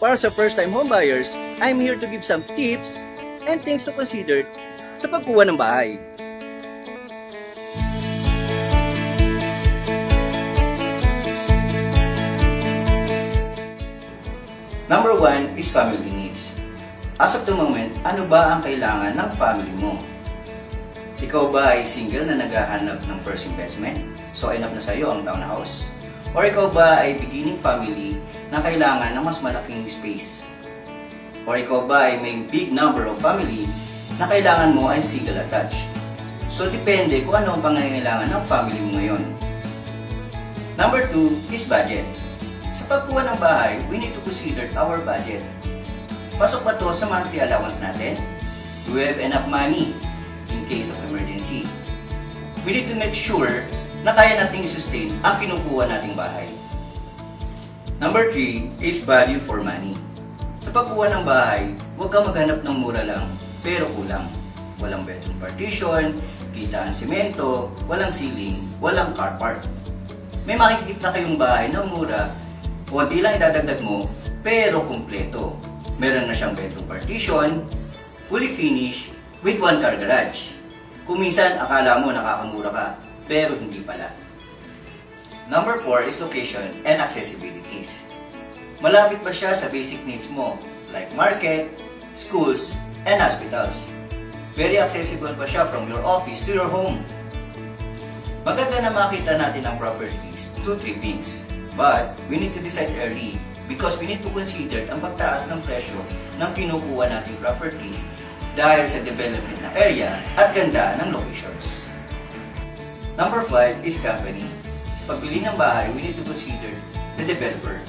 Para sa first-time homebuyers, I'm here to give some tips and things to consider sa pagkuha ng bahay. Number one is family needs. As of the moment, ano ba ang kailangan ng family mo? Ikaw ba ay single na naghahanap ng first investment? So enough na sa'yo ang townhouse? Or ikaw ba ay beginning family na kailangan ng mas malaking space? Or ikaw ba ay may big number of family na kailangan mo ay single attached? So depende kung ano ang pangangailangan ng family mo ngayon. Number two is budget. Sa pagkuha ng bahay, we need to consider our budget. Pasok ba to sa monthly allowance natin? Do we have enough money in case of emergency? We need to make sure na kaya nating sustain ang kinukuha nating bahay. Number 3 is value for money. Sa pagkuha ng bahay, huwag kang maghanap ng mura lang, pero kulang. Walang bedroom partition, kita ang simento, walang ceiling, walang car park. May makikita kayong bahay na mura, konti lang idadagdag mo, pero kumpleto. Meron na siyang bedroom partition, fully finished, with one car garage. Kung minsan akala mo nakakamura ka, pero hindi pala. Number 4 is location and accessibilities. Malapit ba siya sa basic needs mo, like market, schools, and hospitals? Very accessible ba siya from your office to your home? Maganda na makita natin ang properties to three things. But we need to decide early because we need to consider ang pagtaas ng presyo ng kinukuha nating properties dahil sa development na area at ganda ng locations. Number 5 is company. Pagbili ng bahay, we need to consider the developer.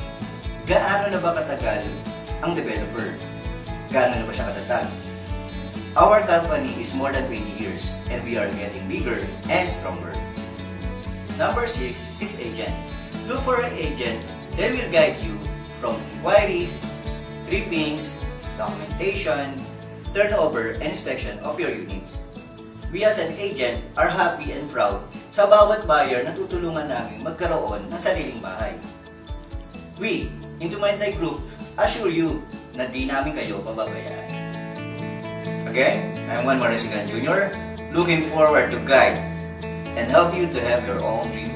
Gaano na ba katagal ang developer? Gaano na ba siya katatag? Our company is more than 20 years and we are getting bigger and stronger. Number 6 is agent. Look for an agent that will guide you from inquiries, trippings, documentation, turnover, and inspection of your units. We as an agent are happy and proud sa bawat buyer na tutulungan namin magkaroon ng sariling bahay. We, Into Manday Group, assure you na di namin kayo pababayaan. Again, I'm Juan Marasigan Jr., looking forward to guide and help you to have your own dream.